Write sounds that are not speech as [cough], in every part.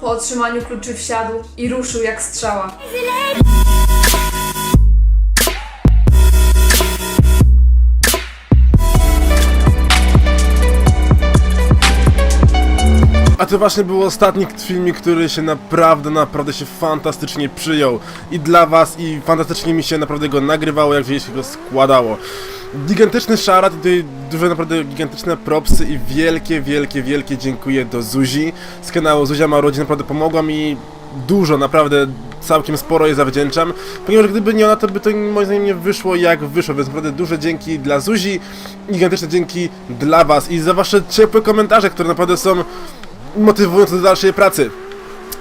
Po otrzymaniu kluczy wsiadł i ruszył jak strzała. A to właśnie był ostatni filmik, który się naprawdę, naprawdę się fantastycznie przyjął. I dla was, i fantastycznie mi się naprawdę go nagrywało, jak się go składało. Gigantyczny szarat, tutaj duże naprawdę gigantyczne propsy i wielkie, wielkie, wielkie dziękuję do Zuzi z kanału Zuzia ma urodziny, naprawdę pomogła mi dużo, naprawdę całkiem sporo jej zawdzięczam, ponieważ gdyby nie ona, to by to moim zdaniem nie wyszło jak wyszło, więc naprawdę duże dzięki dla Zuzi, gigantyczne dzięki dla was i za wasze ciepłe komentarze, które naprawdę są motywujące do dalszej pracy.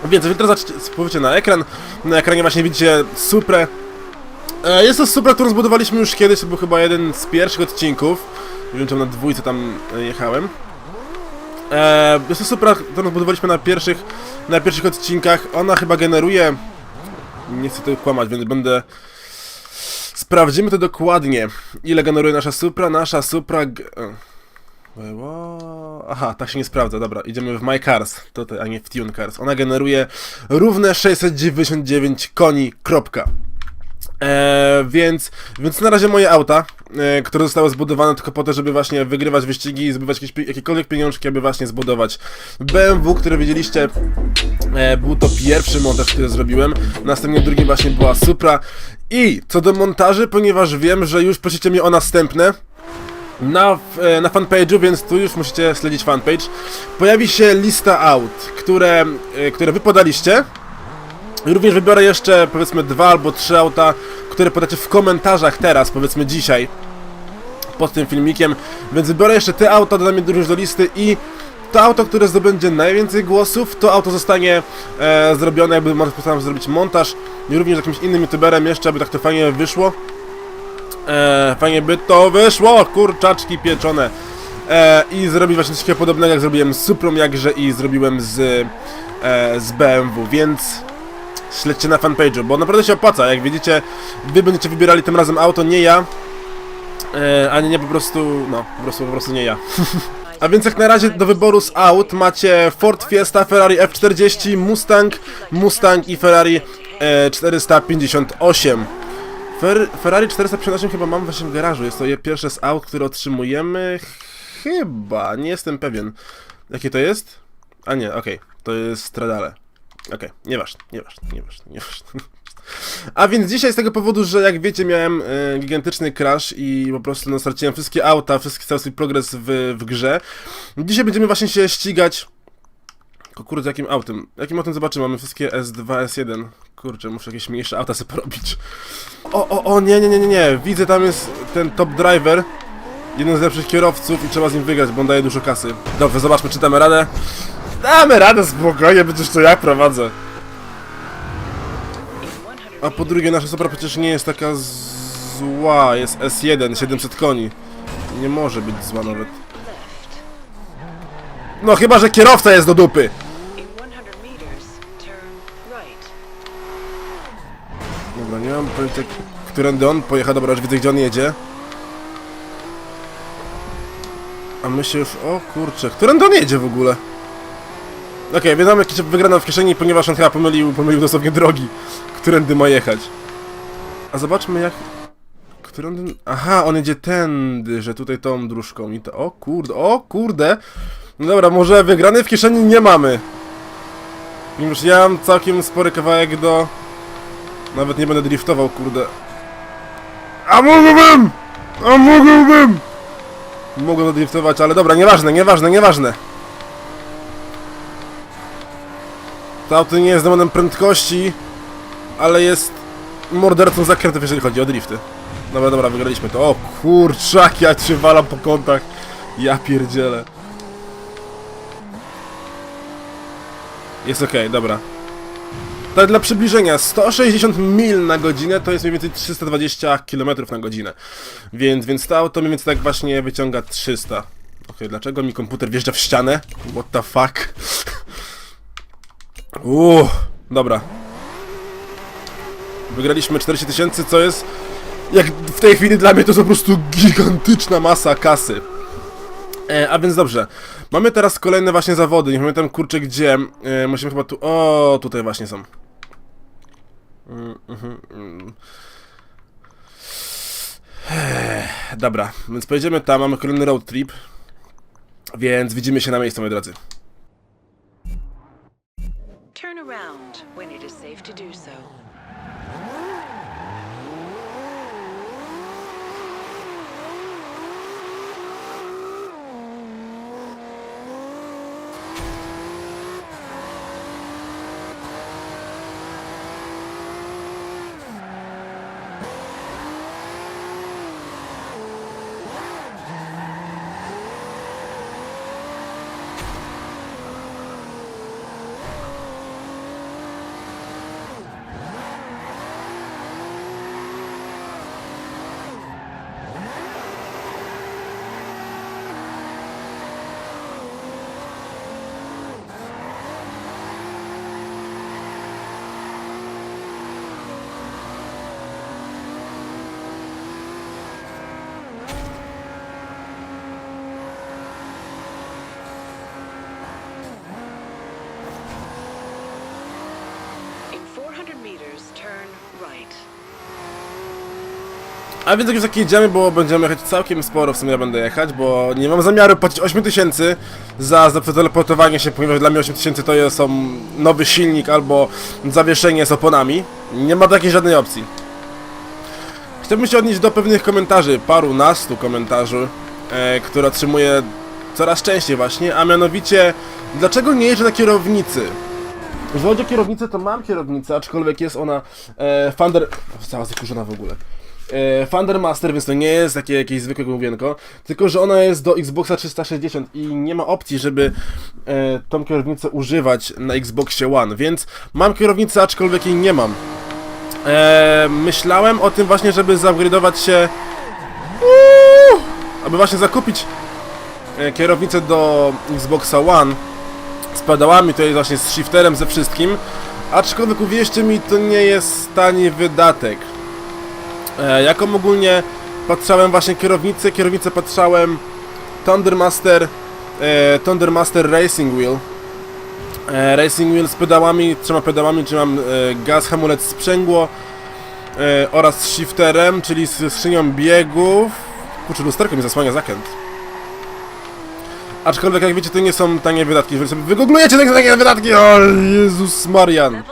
Więc wy teraz spojrzycie na ekran. Na ekranie właśnie widzicie Suprę. E, Jest to Supra, którą zbudowaliśmy już kiedyś, to był chyba jeden z pierwszych odcinków. Nie wiem, czy na dwójce tam e, jechałem. E, Jest to Supra, którą zbudowaliśmy na pierwszych, na pierwszych odcinkach. Ona chyba generuje... Nie chcę tego kłamać, więc będę... Sprawdzimy to dokładnie. Ile generuje nasza Supra? Nasza Supra... Aha, tak się nie sprawdza, dobra, idziemy w My Cars, tutaj, a nie w Tune Cars. Ona generuje równe 699 koni, kropka. Eee, więc, więc na razie moje auta, e, które zostały zbudowane tylko po to, żeby właśnie wygrywać wyścigi i zdobywać jakieś, jakiekolwiek pieniążki, aby właśnie zbudować BMW, które widzieliście, e, był to pierwszy montaż, który zrobiłem, następnie drugi właśnie była Supra i co do montaży, ponieważ wiem, że już prosicie mnie o następne, na, e, na fanpage'u, więc tu już musicie śledzić fanpage. Pojawi się lista aut, które, e, które wy podaliście. Również wybiorę jeszcze powiedzmy dwa albo trzy auta, które podacie w komentarzach teraz, powiedzmy dzisiaj, pod tym filmikiem. Więc wybiorę jeszcze te auta, dodam je również do listy i to auto, które zdobędzie najwięcej głosów, to auto zostanie e, zrobione, jakby postaram zrobić montaż i również jakimś innym youtuberem jeszcze, aby tak to fajnie wyszło. E, fajnie by to wyszło, kurczaczki pieczone. E, I zrobić właśnie coś podobnego, jak zrobiłem z Suprą, jakże i zrobiłem z, e, z BMW, więc śledźcie na fanpage'u, bo naprawdę się opłaca. Jak widzicie, wy będziecie wybierali tym razem auto, nie ja, e, a nie, po prostu, no, po prostu, po prostu nie ja. [laughs] A więc jak na razie do wyboru z aut macie Ford Fiesta, Ferrari F40, Mustang, Mustang i Ferrari e, 458. Fer Ferrari 458 chyba mam właśnie w garażu. Jest to je pierwsze z aut, które otrzymujemy. Chyba, nie jestem pewien. Jakie to jest? A nie, okej, to jest Stradale. Okej, nieważne, nieważne, nieważne, nieważne. A więc dzisiaj z tego powodu, że jak wiecie miałem e, gigantyczny crash i po prostu no, straciłem wszystkie auta, wszystki, cały swój progres w, w grze. Dzisiaj będziemy właśnie się ścigać kurde, jakim autem? Jakim autem zobaczymy? Mamy wszystkie S2, S1. Kurczę, muszę jakieś mniejsze auta sobie porobić. O, o, o, nie, nie, nie, nie, nie. Widzę, tam jest ten top driver. Jeden z lepszych kierowców i trzeba z nim wygrać, bo on daje dużo kasy. Dobrze, zobaczmy, czy damy radę. Damy radę, spokojnie, przecież to ja prowadzę. A po drugie, nasza Supra przecież nie jest taka zła. Jest S1, 700 koni. Nie może być zła nawet. No chyba, że kierowca jest do dupy. In 100 meters, turn right. Dobra, nie mam pojęcia, którędy on pojechał. Dobra, już widzę, gdzie on jedzie. A my się już... O kurczę, którędy on jedzie w ogóle? Okej, okay, wiadomo, jakieś wygrana w kieszeni, ponieważ on chyba pomylił, pomylił dosłownie drogi, którędy ma jechać. A zobaczmy, jak... Którędy... Aha, on jedzie tędy, że tutaj tą dróżką i to... O kurde, o kurde! No dobra, może wygrany w kieszeni nie mamy. Ponieważ ja mam całkiem spory kawałek do... Nawet nie będę driftował, kurde. A mógłbym! A mógłbym! Mogłem driftować, ale dobra, nieważne, nieważne, nieważne. To auto nie jest demonem prędkości, ale jest mordercą zakrętów, jeżeli chodzi o drifty. Dobra, dobra, wygraliśmy to. O kurczak, ja cię walam po kątach. Ja pierdzielę. Jest okej, dobra. Tak dla przybliżenia, 160 mil na godzinę to jest mniej więcej 320 km na godzinę. Więc, więc to auto mniej więcej tak właśnie wyciąga 300. Okej, dlaczego mi komputer wjeżdża w ścianę? What the fuck? Uuu, dobra. Wygraliśmy 40 tysięcy, co jest... Jak w tej chwili dla mnie to jest po prostu gigantyczna masa kasy. E, a więc dobrze, mamy teraz kolejne właśnie zawody, nie pamiętam kurczę gdzie, e, musimy chyba tu, o tutaj właśnie są. Mm, mhm, mm. Dobra, więc pojedziemy tam, mamy kolejny road trip, więc widzimy się na miejscu, moi drodzy. around. A więc jak już tak jedziemy, bo będziemy jechać całkiem sporo, w sumie ja będę jechać, bo nie mam zamiaru płacić 8000 za, za przeteleportowanie się, ponieważ dla mnie 8000 to jest są nowy silnik albo zawieszenie z oponami. Nie ma takiej żadnej opcji. Chciałbym się odnieść do pewnych komentarzy, paru nastu komentarzy, e, które otrzymuję coraz częściej właśnie, a mianowicie dlaczego nie jeżdżę na kierownicy? Jeżeli chodzi o kierownicę, to mam kierownicę, aczkolwiek jest ona e, Thunder... Cała zakurzona w ogóle. E, Thunder Master, więc to nie jest takie jakieś zwykłe główienko, tylko że ona jest do Xboxa 360 i nie ma opcji, żeby e, tą kierownicę używać na Xboxie One, więc mam kierownicę, aczkolwiek jej nie mam. E, myślałem o tym właśnie, żeby zupgrade'ować się... Uuu, aby właśnie zakupić e, kierownicę do Xboxa One z pedałami, to jest właśnie z shifterem, ze wszystkim. Aczkolwiek uwierzcie mi, to nie jest tani wydatek. E, jaką ogólnie patrzałem właśnie kierownicę, kierownicę patrzałem Thundermaster, e, Thundermaster Racing Wheel. E, Racing Wheel z pedałami, trzema pedałami, czy mam e, gaz, hamulec, sprzęgło e, oraz shifterem, czyli z skrzynią biegów. Kurczę, lusterko mi zasłania zakręt. Aczkolwiek jak wiecie, to nie są tanie wydatki. Jeżeli sobie wygooglujecie te tanie wydatki, o Jezus Marian.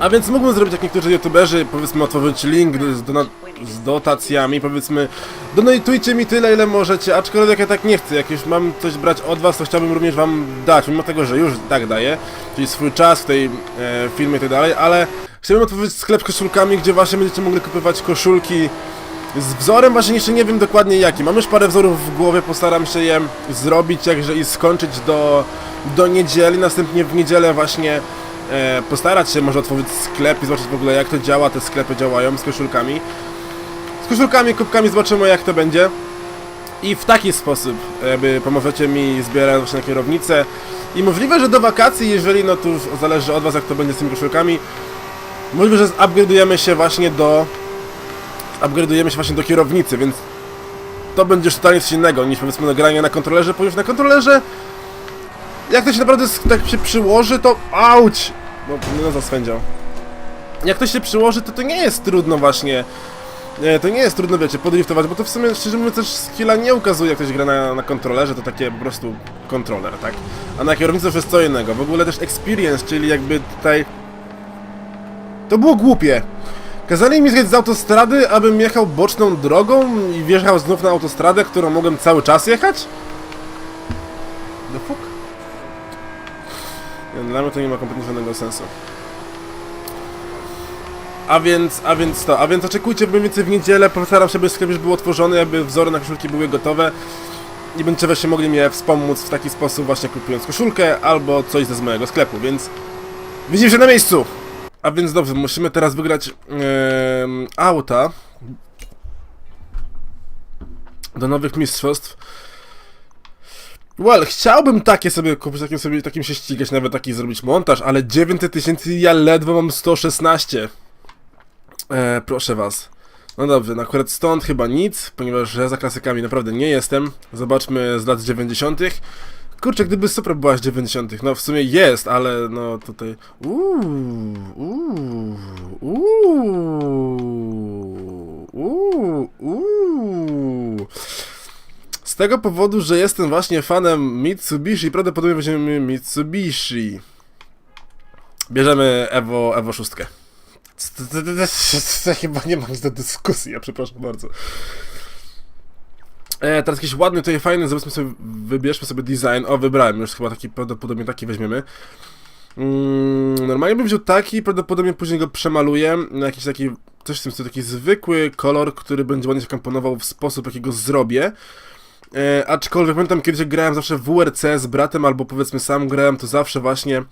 A więc mógłbym zrobić jak niektórzy youtuberzy, powiedzmy otworzyć link do, z, dona- z dotacjami, powiedzmy donatujcie mi tyle ile możecie, aczkolwiek ja tak nie chcę, jak już mam coś brać od was, to chciałbym również wam dać, mimo tego, że już tak daję, czyli swój czas w tej e, filmie i tak dalej, ale chciałbym otworzyć sklep koszulkami, gdzie właśnie będziecie mogli kupować koszulki z wzorem właśnie jeszcze nie wiem dokładnie jaki. Mam już parę wzorów w głowie, postaram się je zrobić jakże i skończyć do, do niedzieli. Następnie w niedzielę właśnie e, postarać się może otworzyć sklep i zobaczyć w ogóle jak to działa, te sklepy działają z koszulkami. Z koszulkami, kubkami zobaczymy jak to będzie. I w taki sposób jakby pomożecie mi zbierać właśnie na kierownicę. I możliwe, że do wakacji, jeżeli no to już zależy od was jak to będzie z tymi koszulkami, możliwe, że upgrade'ujemy się właśnie do upgrade'ujemy się właśnie do kierownicy, więc to będzie już totalnie coś innego niż powiedzmy nagranie na kontrolerze, ponieważ na kontrolerze jak to się naprawdę tak się przyłoży, to auć! No, no za swędział. Jak to się przyłoży, to to nie jest trudno właśnie nie, to nie jest trudno, wiecie, podriftować, bo to w sumie, szczerze mówiąc, też skilla nie ukazuje, jak ktoś gra na, na kontrolerze, to takie po prostu kontroler, tak? A na kierownicy to jest co innego. W ogóle też experience, czyli jakby tutaj... To było głupie. Kazali mi zjechać z autostrady, abym jechał boczną drogą i wjechał znów na autostradę, którą mogłem cały czas jechać? The fuck? Dla mnie to nie ma kompletnie żadnego sensu. A więc, a więc to, a więc oczekujcie mniej więcej w niedzielę, postaram się, żeby sklep już był otworzony, aby wzory na koszulki były gotowe i będziecie właśnie mogli mnie wspomóc w taki sposób właśnie kupując koszulkę albo coś ze z mojego sklepu, więc widzimy się na miejscu! A więc dobrze, musimy teraz wygrać em, auta do nowych mistrzostw. Well, chciałbym takie sobie kupić, takim sobie, takim się ścigać, nawet taki zrobić montaż, ale 900 tysięcy ja ledwo mam 116. E, proszę was. No dobrze, no akurat stąd chyba nic, ponieważ ja za klasykami naprawdę nie jestem. Zobaczmy z lat 90. Kurczę, gdyby Supra była z 90. No w sumie jest, ale no tutaj. Uuu, uuu, uuu, uuu. Z tego powodu, że jestem właśnie fanem Mitsubishi, prawdopodobnie weźmiemy Mitsubishi. Bierzemy Evo, Evo 6. [laughs] Chyba nie ma do dyskusji, ja przepraszam bardzo. E, teraz jakiś ładny, tutaj fajny, zobaczmy sobie, wybierzmy sobie design. O, wybrałem, już chyba taki, prawdopodobnie taki weźmiemy. Mm, normalnie bym wziął taki, prawdopodobnie później go przemaluję na jakiś taki, coś w tym stylu, taki zwykły kolor, który będzie ładnie się komponował w sposób, jakiego zrobię. E, aczkolwiek pamiętam kiedyś jak grałem zawsze w WRC z bratem, albo powiedzmy sam grałem, to zawsze właśnie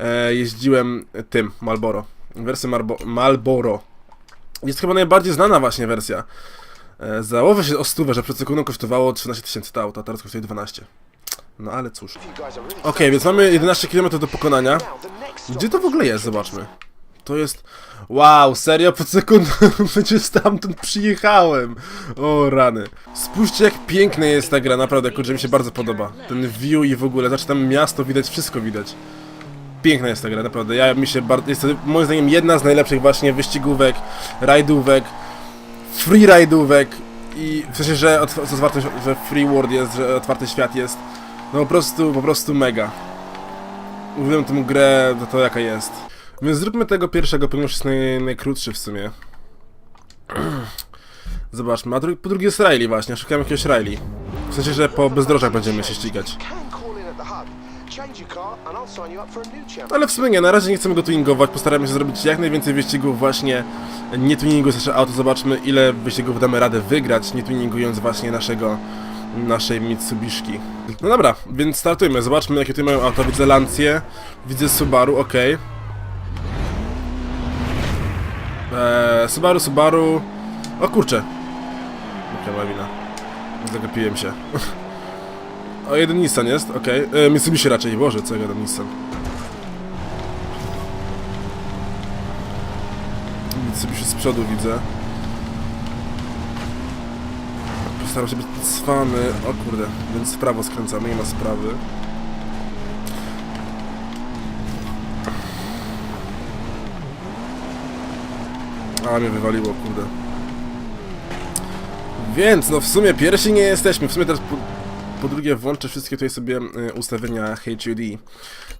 e, jeździłem tym, Malboro. Wersję Marbo Malboro. Jest chyba najbardziej znana właśnie wersja. E, założę się o stówę, że przed sekundą kosztowało 13 tysięcy to auto, a teraz kosztuje 12. No ale cóż. Okej, więc mamy 11 km do pokonania. Gdzie to w ogóle jest? Zobaczmy. To jest... Wow, serio? Pod sekundą [laughs] przecież stamtąd przyjechałem. O rany. Spójrzcie jak piękna jest ta gra, naprawdę, kurczę, mi się bardzo podoba. Ten view i w ogóle, znaczy tam miasto widać, wszystko widać. Piękna jest ta gra, naprawdę. Ja mi się bardzo... Jest to moim zdaniem jedna z najlepszych właśnie wyścigówek, rajdówek, freeridówek i w sensie, że, otw- otwarty, że free world jest, że otwarty świat jest. No po prostu, po prostu mega. Uwielbiam tę grę za to jaka jest. Więc zróbmy tego pierwszego, ponieważ jest naj, najkrótszy w sumie. [clears throat] Zobaczmy, a dru po drugie jest Riley właśnie, szukam jakiegoś Riley. W sensie, że po bezdrożach będziemy się ścigać. Ale w sumie nie, na razie nie chcemy go tuningować, postaramy się zrobić jak najwięcej wyścigów właśnie nie tuningując nasze auto, zobaczmy ile wyścigów damy radę wygrać, nie tuningując właśnie naszego, naszej Mitsubishki. No dobra, więc startujmy, zobaczmy jakie tutaj mają auto, widzę Lancję, widzę Subaru, ok. Eee, Subaru, Subaru, o kurczę. Okej, okay, wina. Zagapiłem się. [laughs] O, jeden Nissan jest, okej. Okay. Mitsubishi raczej, Boże, co ja gadam Nissan. Mitsubishi z przodu widzę. Postaram się być cwany. O kurde, więc w prawo skręcamy, nie ma sprawy. A, mnie wywaliło, kurde. Więc, no w sumie pierwsi nie jesteśmy. W sumie teraz po, drugie włączę wszystkie tutaj sobie y, ustawienia HUD.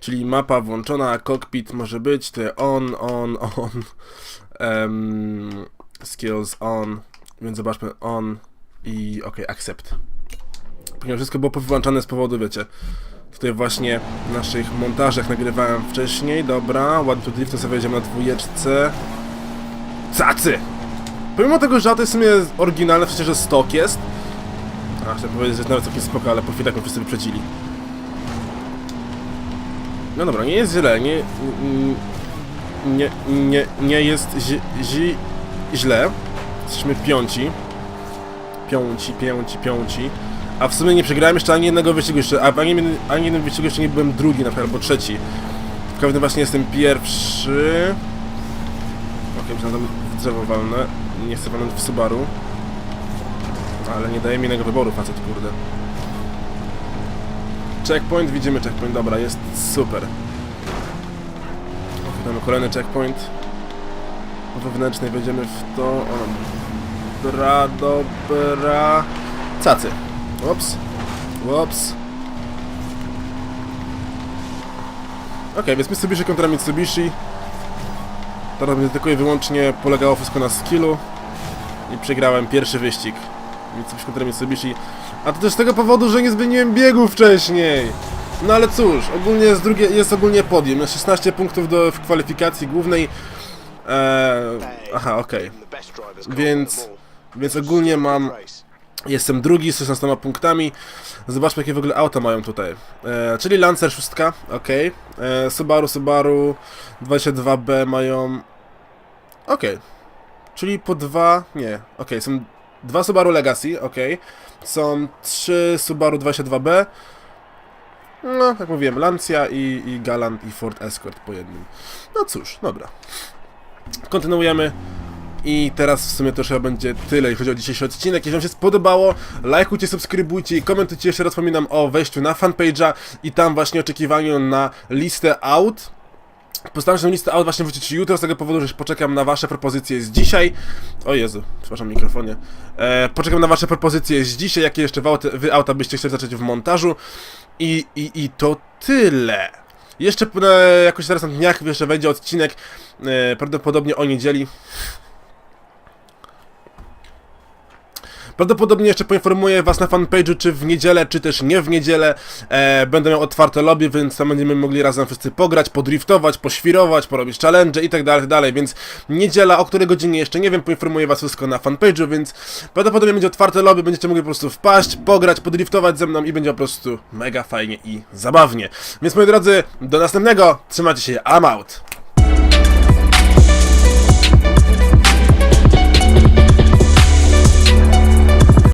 Czyli mapa włączona, cockpit może być, to on, on, on. Um, skills on. Więc zobaczmy on i ok, accept. Ponieważ wszystko było wyłączane z powodu, wiecie, tutaj właśnie w naszych montażach nagrywałem wcześniej, dobra, ładnie tu drift sobie na dwójeczce. Cacy! Pomimo tego, że auto jest w sumie oryginalne, sensie, że stok jest. A, chciałem powiedzieć, że nawet całkiem spoko, ale po chwili tak mnie wszyscy wyprzedzili. No dobra, nie jest źle, nie... Nie, nie, nie jest zi, źle. Jesteśmy piąci. Piąci, piąci, piąci. A w sumie nie przegrałem jeszcze ani jednego wyścigu jeszcze, a ani, ani jednym wyścigu jeszcze nie byłem drugi na przykład, albo trzeci. W każdym właśnie jestem pierwszy. Okej, okay, w drzewo walnę. Nie chcę walnąć w Subaru. Ale nie daje mi innego wyboru, facet, kurde. Checkpoint, widzimy checkpoint, dobra, jest super. Mamy kolejny checkpoint. Po wewnętrznej wejdziemy w to. O, dobra, dobra. Cacy. Ups. Ups. Okej, więc Mitsubishi kontra Mitsubishi. Teraz będzie tylko i wyłącznie polegało wszystko na skillu. I przegrałem pierwszy wyścig. Mitsubishi kontra Mitsubishi. A to też z tego powodu, że nie zmieniłem biegu wcześniej. No ale cóż, ogólnie jest, drugie, jest ogólnie podium. Jest 16 punktów do, w kwalifikacji głównej. Eee, aha, okej. Więc, więc ogólnie mam... Jestem drugi z 16 punktami. Zobaczmy jakie w ogóle auta mają tutaj. E, czyli Lancer 6, ok. E, Subaru, Subaru 22B mają... Ok. Czyli po dwa... Nie, ok. Są dwa Subaru Legacy, ok. Są trzy Subaru 22B. No, jak mówiłem, Lancia i, i Galant i Ford Escort po jednym. No cóż, dobra. Kontynuujemy. I teraz w sumie to chyba będzie tyle, jeśli chodzi o dzisiejszy odcinek. Jeśli wam się spodobało, lajkujcie, subskrybujcie i komentujcie. Jeszcze raz wspominam o wejściu na fanpage'a i tam właśnie oczekiwaniu na listę out. Postaram się tę listę out właśnie wrzucić jutro, z tego powodu, że poczekam na wasze propozycje z dzisiaj. O Jezu, przepraszam, mikrofonie. E, poczekam na wasze propozycje z dzisiaj, jakie jeszcze wy auta, byście chcieli zacząć w montażu. I, i, i to tyle. Jeszcze e, jakoś teraz na dniach jeszcze wejdzie odcinek, e, prawdopodobnie o niedzieli. Prawdopodobnie jeszcze poinformuję was na fanpage'u, czy w niedzielę, czy też nie w niedzielę. E, będę miał otwarte lobby, więc tam będziemy mogli razem wszyscy pograć, podriftować, poświrować, porobić challenge i tak dalej, tak dalej. Więc niedziela, o której godzinie jeszcze nie wiem, poinformuję was wszystko na fanpage'u, więc prawdopodobnie będzie otwarte lobby, będziecie mogli po prostu wpaść, pograć, podriftować ze mną i będzie po prostu mega fajnie i zabawnie. Więc moi drodzy, do następnego, trzymajcie się, I'm out!